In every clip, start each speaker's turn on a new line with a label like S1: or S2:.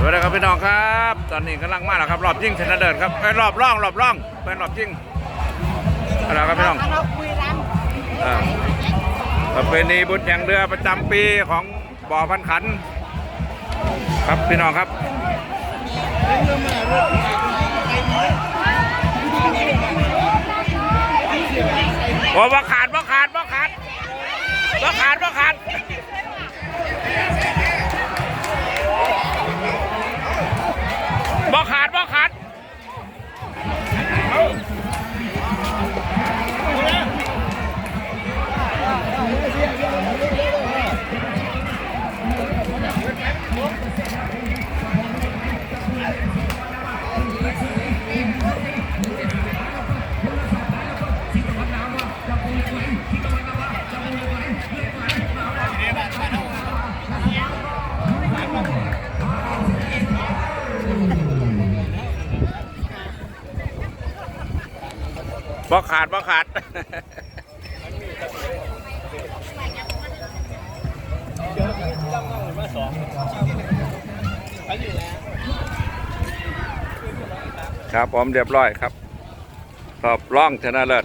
S1: สวัสดีครับพี่น้องครับ ตอนนี้กำลังมาแล้วครับรอบยิ่งชนะเดินครับไปรอบร่องรอบร่องเป็นรอบยิ่งเอาละครับพี่น้อง
S2: เราคุยรัง
S1: อ่าประเพณีบุญแห่งเรือประจำปีของบ่อพันขัน ครับพี่น้องครับโอ้บ่ขาดบ่ขาดบ่ขาดบ่ขาดบ่ขาดบ่ขาด บ่ขาด บ่ขาดบ่ขาดครับผมเรียบร้อยครับ รอบร่องชนะเลิศ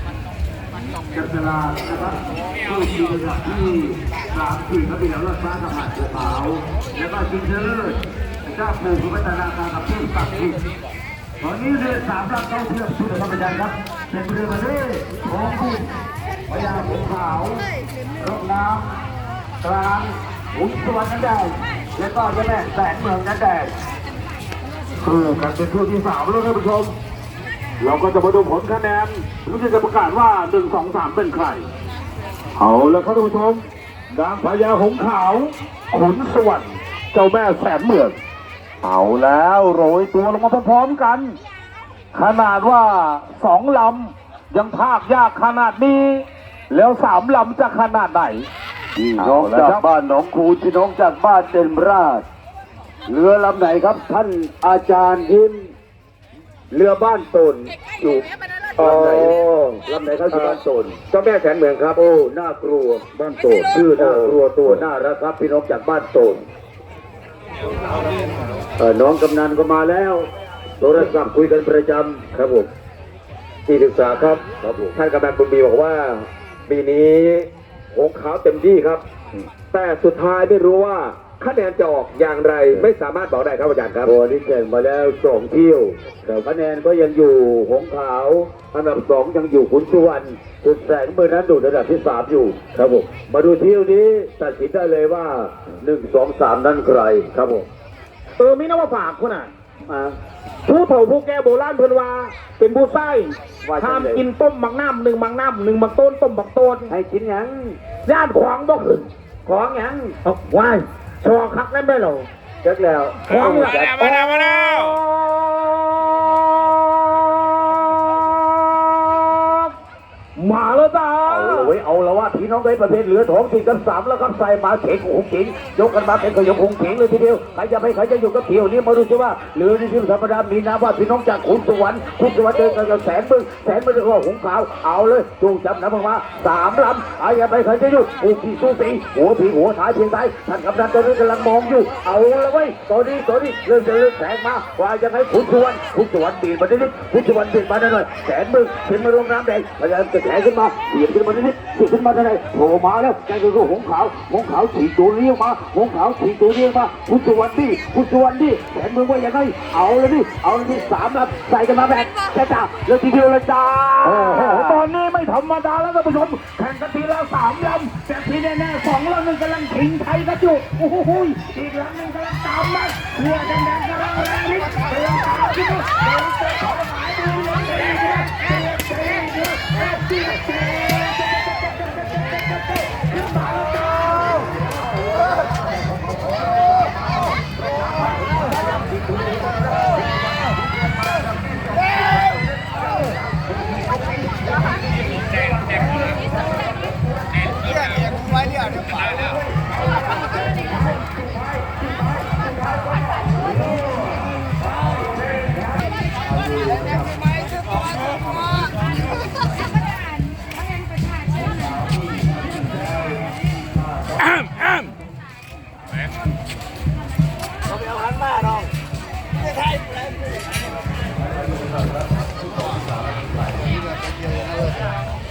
S3: จับฉลานะครับผู้ชิงอันดับที่สามสี่เขาเป็นแล้วรถฟ้าสมัครเขาวแล้วก็ชิงชนะเลิศเจ้าปู่พัฒนาการกับผู้ตัดสินตอนนี้เรือสามลำเข้าเทียบชุดธรรมดาครับเป็นเรือมาเล่ของผู้พญาหงขาวรถน้ำกลางหุ่นสวรรค์นั้นแดงแล้วก็เจ้าแม่แสนเมืองนั้นแดงคือกันเป็นคู่ที่สามแล้วท่านผู้ชม เราก็จะมาดูผลคะแนนรู้จะประกาศว่าหนึ่งสองสามเป็นใคร เอาแล้วครับท่านผู้ชมนางพญาหงส์ขาวขุนสวรรค์เจ้าแม่แสนเมืองเอาแล้วโรยตัวลงมาพร้อมๆกัน ขนาดว่าสองลำยังภาคยากขนาดนี้ แล้วสามลำจะขนาดไหนพี่น้องจากบ้านหนองคูพี่น้องจากบ้านเต็มราชเรือลำไหนครับท่านอาจารย์ยิ้ม เรือบ้านตนอยู่ลำไหนลำไหนครับอยู่บ้านตนเจ้าแม่แสนเมืองครับ โอ้น่ากลัวบ้านโตนชื่อน่ากลัวตัวน่ารักครับ พี่น้องจากบ้านโตนเออน้องกำนันก็มาแล้ว โทรศัพท์คุยกันประจำครับผมที่ศึกษาครับครับผมท่านกำนันบุญมีบอกว่า ปีนี้หงขาวเต็มที่ครับ แต่สุดท้ายไม่รู้ว่า คะแนนจะออกอย่างไรไม่สามารถบอกได้ครับอาจารย์ครับโอ้นี่แข่งมาแล้วสองเที่ยวแต่คะแนนก็ยังอยู่หงขาวอันดับสองยังอยู่ขุนสุวรรณสุดแสงเมื่อนั้นดูอันดับที่สามอยู่ครับผมมาดูเที่ยวนี้ตัดสินได้เลยว่าหนึ่งสองสามนั่นใครครับผม
S4: เออมีนว่าฝากคนน่ะ
S3: มา
S4: ผู้เฒ่าผู้แก่โบราณเพิ่นว่า เป็นผู้ไส้
S3: ว่าจัง
S4: ห้าม
S3: เลย
S4: กินต้มบักน้ำหนึ่งบักน้ำหนึ่งบักต้นต้มบักต้น
S3: ให้กินหยัง
S4: ย่านขวางบ่ขึ้น
S3: ของหยัง
S4: เอาว้าย ชอคักนั่นไม่หรอ
S3: เจ๊กแล้ว
S1: มาแล้วมาแล้วมาแล้ว
S4: มาแล้วจ้า
S3: เอาละเว้ยเอาแล้ว่าพี่ น้องในประเภทเหลือท้องสี่กับสามแล้วครับใส่มาเข่งโอ้โหเข่งยกกันมาเป็นขยงคงเข่งเลยทีเดียวใครจะไปใครจะอยู่กับเที่ยวนี้มาดูสิว่าเหลือในทีมธรรมดามีนะว่าพี่น้องจากขุนสวรรค์ขุนสวรรค์เดินกันกับแสนบึงแสนบึงก็หงขาวเอาเลยจูงจับน้ำมาสามลำใครจะไปใครจะอยู่โอ้พี่สู้สีหัวผีหัวท้ายเพียงท้ายท่านกำนันตอนนี้กำลังมองอยู่เอาละเว้ยตอนนี้ตอนนี้เริ่มจะเริ่มแสงมาว่าจะให้ขุนสวรรค์ขุนสวรรค์ปีนมาได้นิดขุนสวรรค์ปีนมาได้หน่อยแสนบึงขึ้นมาลงน้ำแดงพยายามจะแสงขึ้นมาเบียดขึ้นมาได้นิดขึ้นมาได้โผล่มาแล้วแกก็คือหงขาวหงขาวฉีกตัวเลี้ยวมาหงขาวฉีกตัวเลี้ยวมาคุณสุวรรณดิคุณสุวรรณดิแขนมือว่ายังไงเอาเลยดิเอาเลยดิสามลำใส่กันมาแบบจ้าจ้าเลยทีเดียวเลยจ้า
S4: โอ้โหตอนนี้ไม่ธรรมดาแล้วท่านผู้ชมแข่งกันทีละสามลำแต่ทีแน่ๆสองลำหนึ่งกำลังทิ้งไทยกันอยู่โอ้โหอีกลำหนึ่งกำลังตามมาเรือแดงๆกำลังแรงนิดกำลังตามขึ้นมา man.